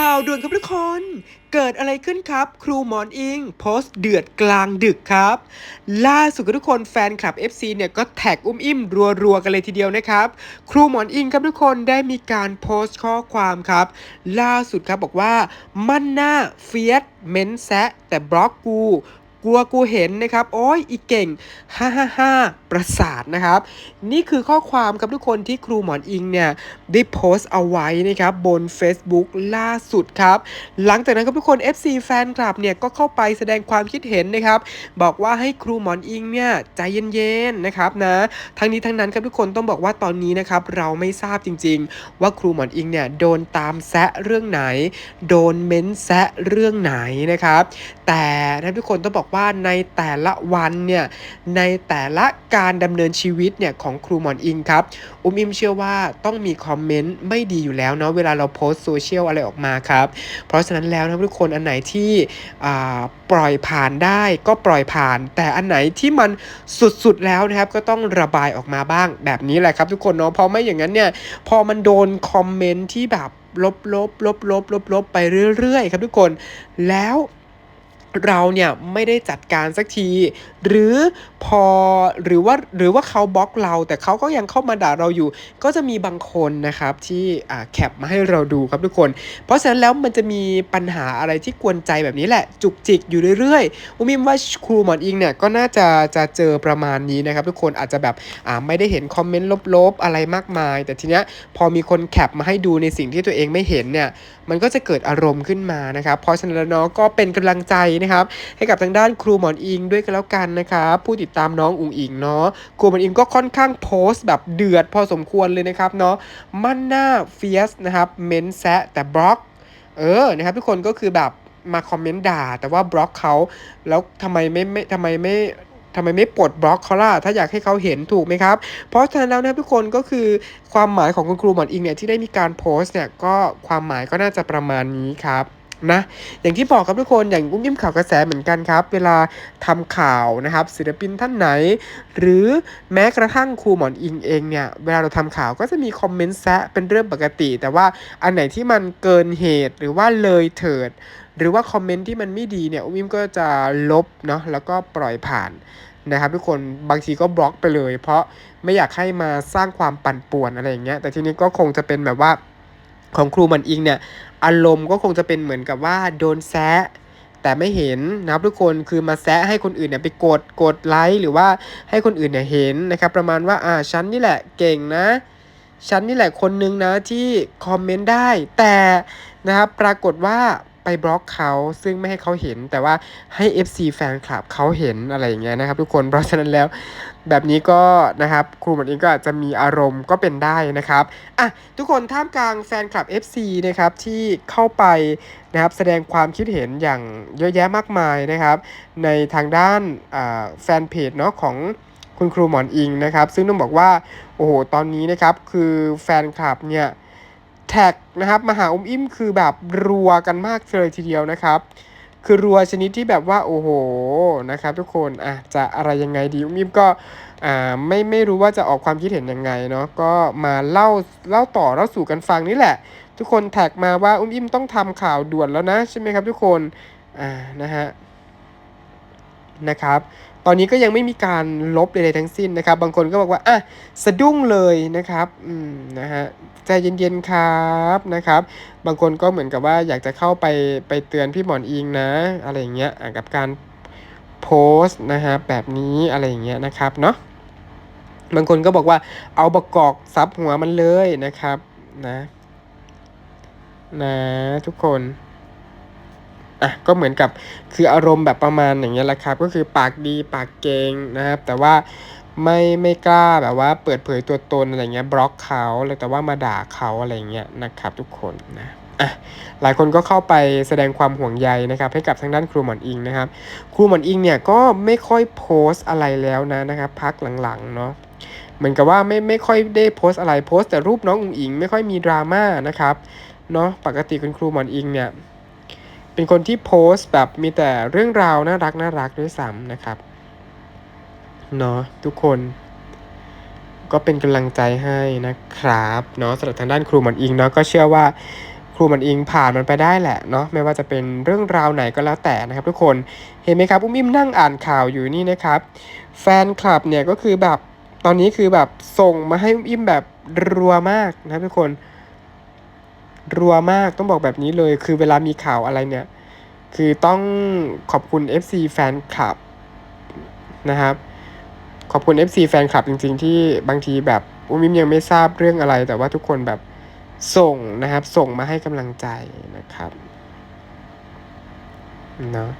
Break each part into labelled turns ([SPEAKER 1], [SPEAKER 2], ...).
[SPEAKER 1] ข่าวด่วนครับทุกคน เกิดอะไรขึ้นครับ ครูหมอนอิง โพสต์เดือดกลางดึกครับ ล่าสุดครับทุกคนแฟนคลับ FC เนี่ยก็แท็กอุ้มอิ่มรัวๆกันเลยทีเดียวนะครับ ครูหมอนอิงครับทุกคนได้มีการโพสต์ข้อความครับ ล่าสุดครับบอกว่า มั่นหน้าเฟียสเม้นแซะแต่บล็อกกู กลัวกูเห็นนะครับ โอ้ยอีเก่งฮ่าฮ่าฮ่าประสาทนะครับ นี่คือข้อความครับทุกคนที่ครูหมอนอิงเนี่ยได้โพสต์เอาไว้นะครับบน Facebook ล่าสุดครับ หลังจากนั้นครับทุกคน FC แฟนคลับเนี่ยก็เข้าไปแสดงความคิดเห็นนะครับ บอกว่าให้ครูหมอนอิงเนี่ยใจเย็นๆนะครับนะ ทั้งนี้ทั้งนั้นครับทุกคนต้องบอกว่าตอนนี้นะครับเราไม่ทราบจริง ๆ ว่าครูหมอนอิงเนี่ยโดนตามแซะเรื่องไหน โดนเม้นแซะเรื่องไหนนะครับ แต่นะทุกคนต้องบอกว่าในแต่ละวันเนี่ยในแต่ละการดำเนินชีวิตเนี่ยของครูหมอนอิงครับอุ้มอิมเชื่อว่าต้องมีคอมเมนต์ไม่ดีอยู่แล้วเนาะเวลาเราโพสโซเชียลอะไรออกมาครับ เพราะฉะนั้นแล้วนะทุกคนอันไหนที่ปล่อยผ่านได้ก็ปล่อยผ่าน แต่อันไหนที่มันสุดๆแล้วนะครับ ก็ต้องระบายออกมาบ้างแบบนี้แหละครับ ทุกคนเนาะเพราะไม่อย่างนั้นเนี่ยพอมันโดนคอมเมนต์ที่แบบลบลบลบลบลบลบไปเรื่อยๆ ครับทุกคนแล้ว เราเนี่ยไม่ได้จัดการสักที หรือพอหรือว่าหรือว่าเขาบล็อกเรา แต่เขาก็ยังเข้ามาด่าเราอยู่ ก็จะมีบางคนนะครับที่แคปมาให้เราดูครับทุกคน เพราะฉะนั้นแล้วมันจะมีปัญหาอะไรที่กวนใจแบบนี้แหละ จุกจิกอยู่เรื่อยๆอุมิมว่าครูหมอนอิงเนี่ยก็น่าจะจะเจอประมาณนี้นะครับ ทุกคนอาจจะแบบอ่าไม่ได้เห็นคอมเมนต์ลบๆอะไรมากมาย แต่ทีเนี้ยพอมีคนแคปมาให้ดูในสิ่งที่ตัวเองไม่เห็นเนี่ยมันก็จะเกิดอารมณ์ขึ้นมานะครับเพราะฉะนั้นแล้วเนาะก็เป็นกำลังใจนะครับให้กับทางด้านครูหมอนอิงด้วยกันแล้วกันนะครับผู้ติดตามน้องอุ๋งอิงเนาะครูหมอนอิงก็ค่อนข้างโพสต์แบบเดือดพอสมควรเลยนะครับเนาะมั่นหน้าเฟียสนะครับเม้นแซะแต่บล็อกเออนะครับทุกคนก็คือแบบมาคอมเมนต์ด่า แต่ว่าบล็อกเขาแล้วทำไมไม่ไม่ทำไมไม่ทำไมไม่ปลดบล็อกเขาล่ะ ถ้าอยากให้เขาเห็นถูกไหมครับ เพราะฉะนั้นแล้วนะทุกคนก็คือความหมายของคุณครูหมอนอิงเนี่ยที่ได้มีการโพสต์เนี่ยก็ความหมายก็น่าจะประมาณนี้ครับ นะอย่างที่บอกครับทุกคนอย่างอุ้มยิ้มข่าวกระแสเหมือนกันครับ เวลาทำข่าวนะครับศิลปินท่านไหน หรือแม้กระทั่งครูหมอนอิงเองเนี่ยเวลาเราทำข่าวก็จะมีคอมเมนต์แซะเป็นเรื่องปกติ แต่ว่าอันไหนที่มันเกินเหตุหรือว่าเลยเถิด หรือว่าคอมเมนต์ที่มันไม่ดีเนี่ยอุ้มยิ้มก็จะลบเนาะแล้วก็ปล่อยผ่านนะครับทุกคนบางทีก็บล็อกไปเลย เพราะไม่อยากให้มาสร้างความปั่นป่วนอะไรอย่างเงี้ยแต่ทีนี้ก็คงจะเป็นแบบว่า ของครูมันอิงเนี่ยอารมณ์ก็คงจะเป็นเหมือนกับว่าโดนแซะแต่ไม่เห็นนะครับทุกคนคือมาแซะให้คนอื่นเนี่ยไปกดกดไลค์หรือว่าให้คนอื่นเนี่ยเห็นนะครับประมาณว่าอ่าฉันนี่แหละเก่งนะฉันนี่แหละคนนึงนะที่คอมเมนต์ได้แต่นะครับปรากฏว่า ไปบล็อกเขาซึ่งไม่ให้เขาเห็น แต่ว่าให้ FC แฟนคลับเขาเห็นอะไรอย่างเงี้ยนะครับ ทุกคนเพราะฉะนั้นแล้ว แบบนี้ก็นะครับครูหมดเองก็อาจจะมีอารมณ์ก็เป็นได้นะครับอะทุกคนท่ามกลางแฟนคลับ FC นะครับที่เข้าไปนะครับแสดงความคิดเห็นอย่างเยอะแยะมากมายนะครับ ในทางด้านแฟนเพจเนาะของคุณครูหมอนอิงนะครับ ซึ่งต้องบอกว่าโอ้โหตอนนี้นะครับคือแฟนคลับเนี่ย แท็กนะครับมหาอุ้มอิ่มคือแบบรัวกันมากเลยทีเดียวนะครับ คือรัวชนิดที่แบบว่าโอ้โหนะครับ ทุกคนอะจะอะไรยังไงดีอุ้มอิ่มก็อ่าไม่ไม่รู้ว่าจะออกความคิดเห็นยังไงเนาะก็มาเล่าเล่าต่อเล่าสู่กันฟังนี่แหละ ทุกคนแท็กมาว่าอุ้มอิ่มต้องทำข่าวด่วนแล้วนะใช่ไหมครับ ทุกคนอ่านะฮะ นะครับ ตอนนี้ก็ยังไม่มีการลบใดๆทั้งสิ้นนะครับ บางคนก็บอกว่าอะสะดุ้งเลยนะครับอืมนะฮะใจเย็นๆครับนะครับ บางคนก็เหมือนกับว่าอยากจะเข้าไปไปเตือนพี่หมอนอิงนะ อะไรอย่างเงี้ยกับการโพสต์นะฮะแบบนี้อะไรอย่างเงี้ยนะครับเนาะบางคนก็บอกว่าเอาบกกอกซับหัวมันเลยนะครับนะนะทุกคน อะก็เหมือนกับคืออารมณ์แบบประมาณอย่างเงี้ยแหละครับ ก็คือปากดีปากเก่งนะครับ แต่ว่าไม่ไม่กล้าแบบว่าเปิดเผยตัวตนอะไรเงี้ยบล็อกเขาเลยแต่ว่ามาด่าเขาอะไรเงี้ยนะครับทุกคนนะอะหลายคนก็เข้าไปแสดงความห่วงใยนะครับให้กับทางด้านครูหมอนอิงนะครับ ครูหมอนอิงเนี่ยก็ไม่ค่อยโพสต์อะไรแล้วนะนะครับพักหลังๆเนาะเหมือนกับว่าไม่ไม่ค่อยได้โพสต์อะไรโพสต์แต่รูปน้องอุ๋งอิง ไม่ค่อยมีดราม่านะครับเนาะปกติคุณครูหมอนอิงเนี่ย เป็นคนที่โพสต์แบบมีแต่เรื่องราวน่ารักน่ารักด้วยซ้ำนะครับเนาะทุกคน ก็เป็นกำลังใจให้นะครับเนาะสำหรับทางด้านครูมอนอิงเนาะก็เชื่อว่าครูมอนอิงผ่านมันไปได้แหละเนาะไม่ว่าจะเป็นเรื่องราวไหนก็แล้วแต่นะครับ ทุกคนเห็นไหมครับอุ้มอิมนั่งอ่านข่าวอยู่นี่นะครับ แฟนคลับเนี่ยก็คือแบบตอนนี้คือแบบส่งมาให้อุ้มอิมแบบรัวมากนะครับทุกคน รัวมากต้องบอกแบบนี้เลย คือเวลามีข่าวอะไรเนี่ย คือต้องขอบคุณ FC แฟนคลับนะครับ ขอบคุณ FC แฟนคลับจริง ๆ ที่บางทีแบบอุ้มอิมยังไม่ทราบเรื่องอะไร แต่ว่าทุกคนแบบส่งนะครับ ส่งมาให้กำลังใจนะครับเนาะ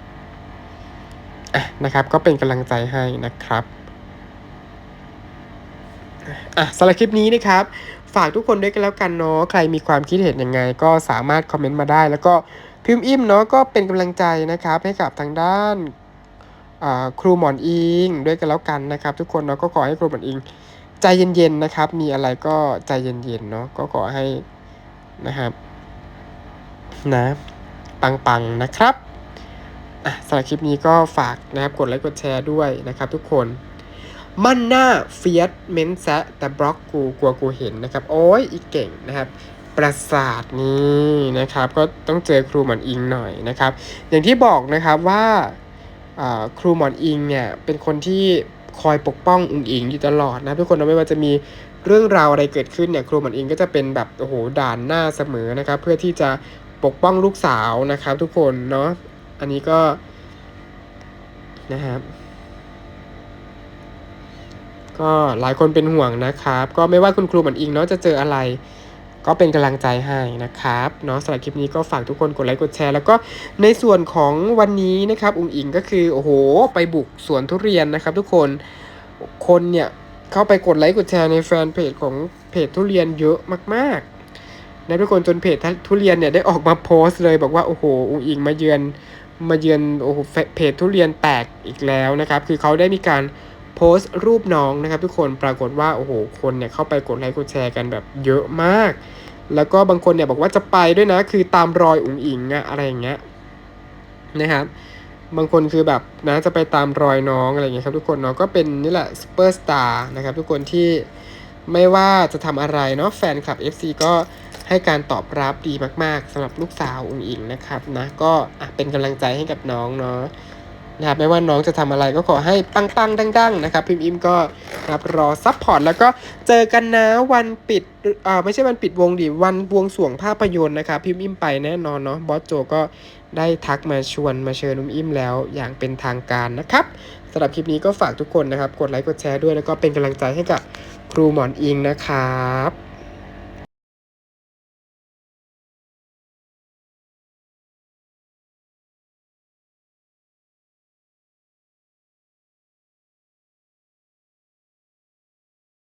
[SPEAKER 1] อะนะครับ ก็เป็นกำลังใจให้นะครับอะสำหรับคลิปนี้นะครับ ฝากทุกคนด้วยกันแล้วกันเนาะใครมีความคิดเห็นยังไง ก็สามารถคอมเมนต์มาได้ แล้วก็พิมพ์อิ่มเนาะก็เป็นกำลังใจนะครับให้กับทางด้านครูหมอนอิงด้วยกันแล้วกันนะครับ ทุกคนเนาะก็ขอให้ครูหมอนอิงใจเย็นๆนะครับ มีอะไรก็ใจเย็นๆเนาะก็ขอให้นะครับนะปังๆนะครับสำหรับคลิปนี้ก็ฝากนะครับกดไลค์กดแชร์ด้วยนะครับ ทุกคน มันหน้าเฟียสเม้นแซะแต่บล็อกกูกลัวกูเห็นนะครับ โอ้ยอีเก่งนะครับ ประสาทนี่นะครับ ก็ต้องเจอครูหมอนอิงหน่อยนะครับ อย่างที่บอกนะครับว่าครูหมอนอิงเนี่ยเป็นคนที่คอยปกป้องอุงอิงอยู่ตลอดนะทุกคนไม่ว่าจะมีเรื่องราวอะไรเกิดขึ้นเนี่ยครูหมอนอิงก็จะเป็นแบบโอ้โหด่านหน้าเสมอนะครับ เพื่อที่จะปกป้องลูกสาวนะครับ ทุกคนเนาะอันนี้ก็นะครับ ก็หลายคนเป็นห่วงนะครับ ก็ไม่ว่าคุณครูหมันอิงเนาะจะเจออะไร ก็เป็นกำลังใจให้นะครับเนาะสำหรับคลิปนี้ก็ฝากทุกคนกดไลค์กดแชร์ แล้วก็ในส่วนของวันนี้นะครับอุงอิงก็คือโอ้โห ไปบุกสวนทุเรียนนะครับ ทุกคนคนเนี่ยเข้าไปกดไลค์กดแชร์ในแฟนเพจของเพจทุเรียนเยอะมากๆนะทุกคนจนเพจทุเรียนเนี่ยได้ออกมาโพสต์เลยบอกว่าโอ้โหอุงอิงมาเยือนมาเยือนโอ้โหเพจทุเรียนแตกอีกแล้วนะครับ คือเขาได้มีการ โพสต์รูปน้องนะครับ ทุกคนปรากฏว่าโอ้โหคนเนี่ยเข้าไปกดไลค์กดแชร์กันแบบเยอะมาก แล้วก็บางคนเนี่ยบอกว่าจะไปด้วยนะ คือตามรอยอุ๋งอิงอะอะไรอย่างเงี้ยนะครับบางคนคือแบบนะจะไปตามรอยน้องอะไรอย่างเงี้ยครับทุกคนเนาะก็เป็นนี่แหละซูเปอร์สตาร์นะครับทุกคนที่ไม่ว่าจะทำอะไรเนาะแฟนคลับ FC ก็ให้การตอบรับดีมาก ๆสำหรับลูกสาวอุ๋งอิงนะครับนะก็เป็นกำลังใจให้กับน้องเนาะ นะครับไม่ว่าน้องจะทำอะไรก็ขอให้ปังปังๆดัง ๆ นะครับ พิมพ์อิมก็นะครับรอซัพพอร์ตแล้วก็เจอกันนะวันปิดอ่าไม่ใช่วันปิดวงดิวันบวงสรวงภาพยนตร์นะครับพิมพ์อิมไปแน่นอนเนาะบอสโจก็ได้ทักมาชวนมาเชิญนุ่มอิมแล้วอย่างเป็นทางการนะครับสำหรับคลิปนี้ก็ฝากทุกคนนะครับ กดไลค์กดแชร์ด้วยแล้วก็เป็นกำลังใจให้กับครูหมอนอิงนะครับ